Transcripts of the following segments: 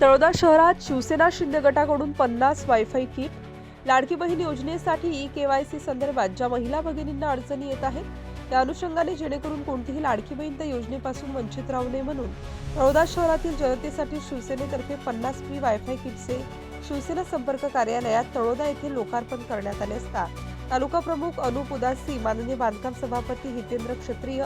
तळोदा शहरात शिवसेना शिंदे गटाकडून पन्नास वायफाय किट. लाडकी बहीण योजनेसाठी ई के वाय सी संदर्भात ज्या महिला भगिनींना अडचणी येत आहेत त्या अनुषंगाने जेणेकरून कोणतीही लाडकी बहीण त्या योजनेपासून वंचित राहू नये म्हणून तळोदा शहरातील जनतेसाठी शिवसेनेतर्फे पन्नास फ्री वायफाय किटचे शिवसेना संपर्क कार्यालयात तळोदा येथे लोकार्पण करण्यात आले असता तालुका प्रमुख अनुप उदासी माननीय बांधकाम सभापती हितेंद्र क्षत्रिय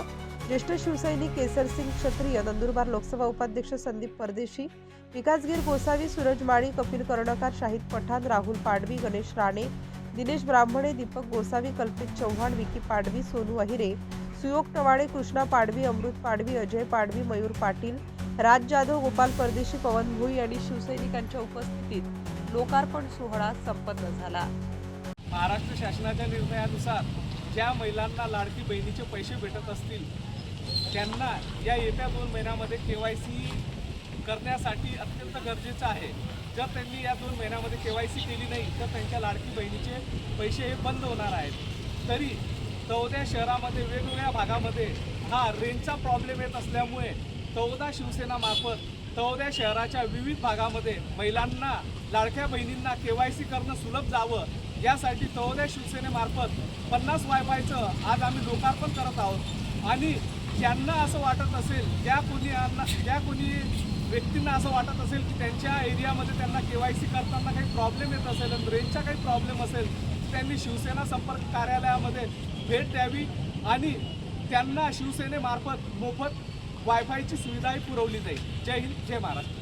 ज्येष्ठ शिवसैनिक केसरसिंग क्षत्रिय नंदुरबार लोकसभा उपाध्यक्ष संदीप परदेशी विकासगीर गोसावी सूरज माळी कपिल कर्णकार शाहिद पठाण राहुल पाडवी गणेश राणे दिनेश ब्राह्मणे दीपक गोसावी कल्पित चव्हाण विकी पाडवी सोनू अहिरे सुयोग टवाळे कृष्णा पाडवी अमृत पाडवी अजय पाडवी मयूर पाटील राज जाधव गोपाल परदेशी पवन भुई आणि शिवसैनिकांच्या उपस्थितीत लोकार्पण सोहळा संपन्न झाला. महाराष्ट्र शासनाच्या निर्णयानुसार ज्या महिलांना लाडकी बहिणीचे पैसे भेटत असतील त्यांना या येत्या दोन महिन्यामध्ये के वाय सी करण्यासाठी अत्यंत गरजेचं आहे. जर त्यांनी या दोन महिन्यामध्ये के वाय सी केली नाही तर त्यांच्या लाडकी बहिणीचे पैसे हे बंद होणार आहेत. तरी चौदा शहरामध्ये वेगवेगळ्या भागामध्ये हा रेंजचा प्रॉब्लेम येत असल्यामुळे चौदा शिवसेनामार्फत चौदा शहराच्या विविध भागामध्ये महिलांना लाडक्या बहिणींना के वाय सी करणं सुलभ जावं यासाठी चौदा शिवसेनेमार्फत पन्नास वायफायचं आज आम्ही लोकार्पण करत आहोत. आणि ज्यांना असं वाटत असेल ज्या कोणी ज्या कोणी व्यक्तींना असं वाटत असेल की त्यांच्या एरियामध्ये त्यांना के वाय सी करताना काही प्रॉब्लेम येत असेल आणि रेंजचा काही प्रॉब्लेम असेल तर त्यांनी शिवसेना संपर्क कार्यालयामध्ये भेट द्यावी आणि त्यांना शिवसेनेमार्फत मोफत वायफायची सुविधाही पुरवली जाईल. जय हिंद जय महाराष्ट्र.